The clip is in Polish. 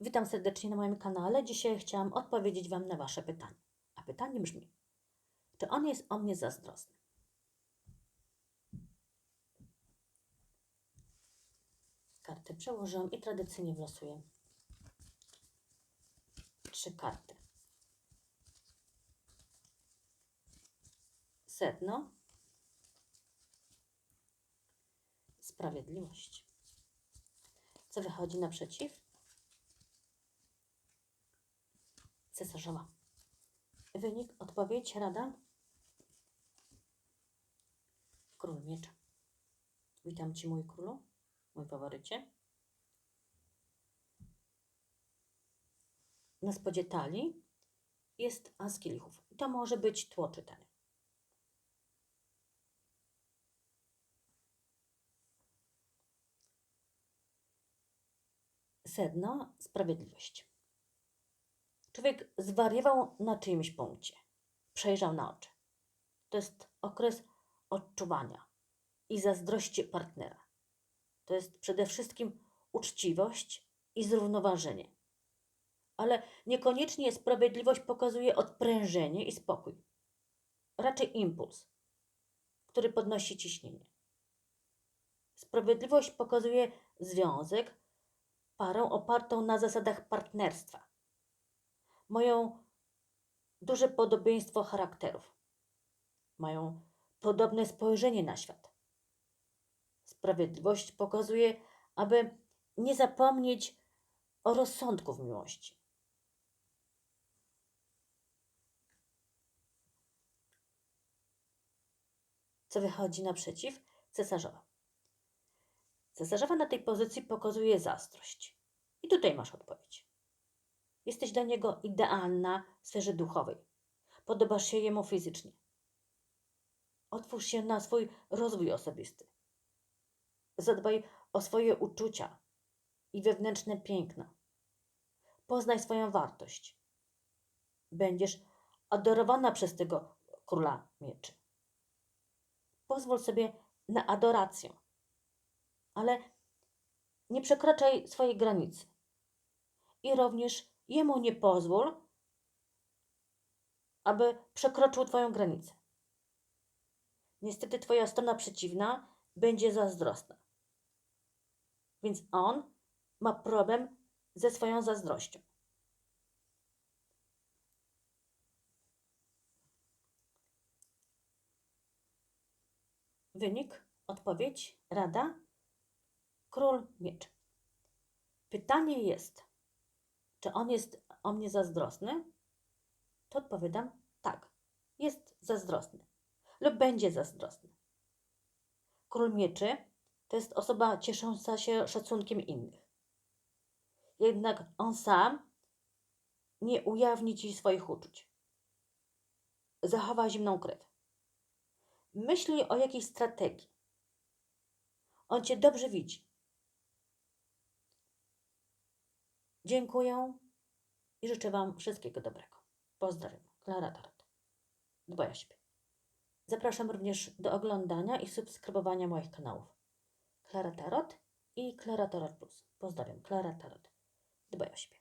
Witam serdecznie na moim kanale. Dzisiaj chciałam odpowiedzieć Wam na Wasze pytanie. A pytanie brzmi: czy on jest o mnie zazdrosny? Karty przełożyłam i tradycyjnie wlosuję. Trzy karty. Sedno. Sprawiedliwość. Co wychodzi naprzeciw? Cesarzowa. Wynik, odpowiedź, rada? Król miecza. Witam Ci, mój królu, mój faworycie. Na spodzie talii jest as kielichów. To może być tło czytania. Sedno, sprawiedliwość. Człowiek zwariował na czyimś punkcie. Przejrzał na oczy. To jest okres odczuwania i zazdrości partnera. To jest przede wszystkim uczciwość i zrównoważenie. Ale niekoniecznie sprawiedliwość pokazuje odprężenie i spokój. Raczej impuls, który podnosi ciśnienie. Sprawiedliwość pokazuje związek, parę opartą na zasadach partnerstwa mają duże podobieństwo charakterów. Mają podobne spojrzenie na świat. Sprawiedliwość pokazuje, aby nie zapomnieć o rozsądku w miłości. Co wychodzi naprzeciw? Cesarzowa. Cesarzowa na tej pozycji pokazuje zazdrość. I tutaj masz odpowiedź. Jesteś dla niego idealna w sferze duchowej. Podobasz się jemu fizycznie. Otwórz się na swój rozwój osobisty. Zadbaj o swoje uczucia i wewnętrzne piękno. Poznaj swoją wartość. Będziesz adorowana przez tego króla mieczy. Pozwól sobie na adorację, ale nie przekraczaj swojej granicy. I również jemu nie pozwól, aby przekroczył Twoją granicę. Niestety Twoja strona przeciwna będzie zazdrosna. Więc on ma problem ze swoją zazdrością. Wynik, odpowiedź, rada. Król miecz. Pytanie jest, czy on jest o mnie zazdrosny? To odpowiadam tak, jest zazdrosny lub będzie zazdrosny. Król mieczy to jest osoba ciesząca się szacunkiem innych. Jednak on sam nie ujawni ci swoich uczuć. Zachowa zimną krew. Myśli o jakiejś strategii. On cię dobrze widzi. Dziękuję i życzę Wam wszystkiego dobrego. Pozdrawiam. Klara Tarot. Dbaj o siebie. Zapraszam również do oglądania i subskrybowania moich kanałów. Klara Tarot i Klara Tarot Plus. Pozdrawiam. Klara Tarot. Dbaj o siebie.